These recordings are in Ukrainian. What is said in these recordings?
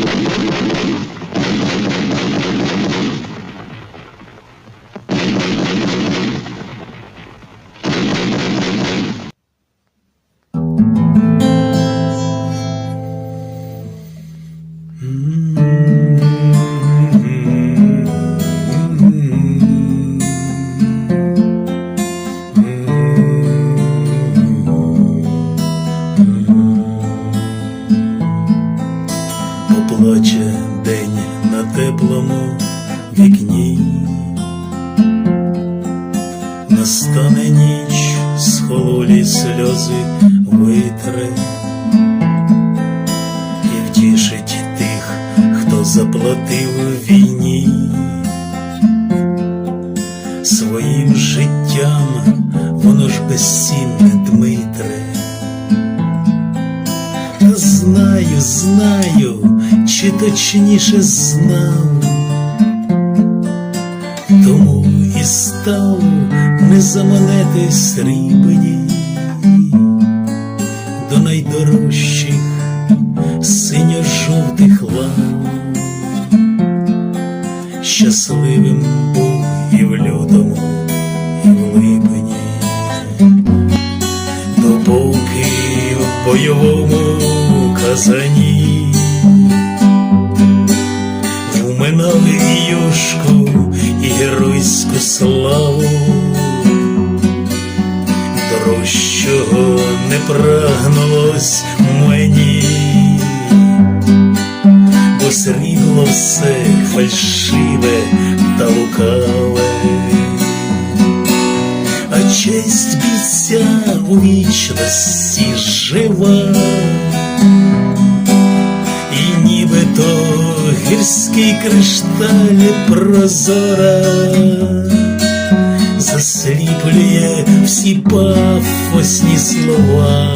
you. Поплаче день на теплому вікні, настане ніч, схололі сльози витре. І втішить тих, хто заплатив війні. Своїм життям, воно ж безцінне Дмитре. Знаю, знаю, чи точніше знав, тому і став не заманети срібні. До найдорожчих синьо-жовтих лав. Щасливим був і в лютому, і в липні. Допоки в бойовому казані. Вминали і юшку і геройську славу, дорожчого не прагнулось мені, бо срібло все фальшиве та лукаве. А честь бійця у вічності жива, гірський кришталі прозора, засліплює всі пафосні слова.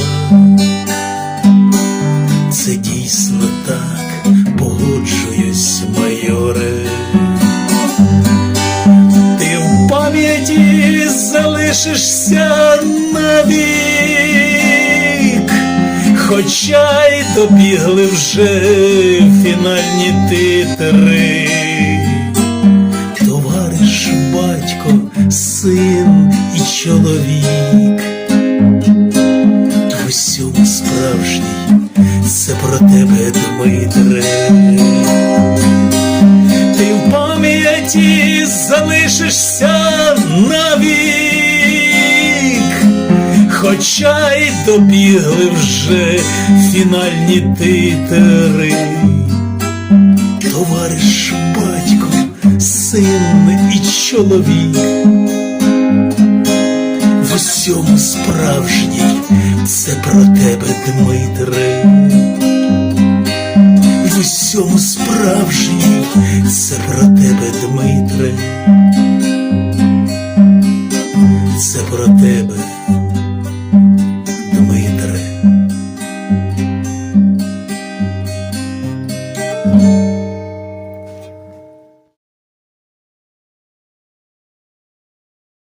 Це дійсно так, погоджуюсь, майоре. Ти в пам'яті залишишся навік, Хоча й добігли вже фінальні титри. Товариш, батько, син і чоловік. В усьому справжній, це про тебе, Дмитре ти в пам'яті залишишся навік, хоча добігли вже фінальні титри. Товариш, батько, син і чоловік. В усьому справжній, це про тебе, Дмитре в усьому справжній, це про тебе, Дмитре, це про тебе,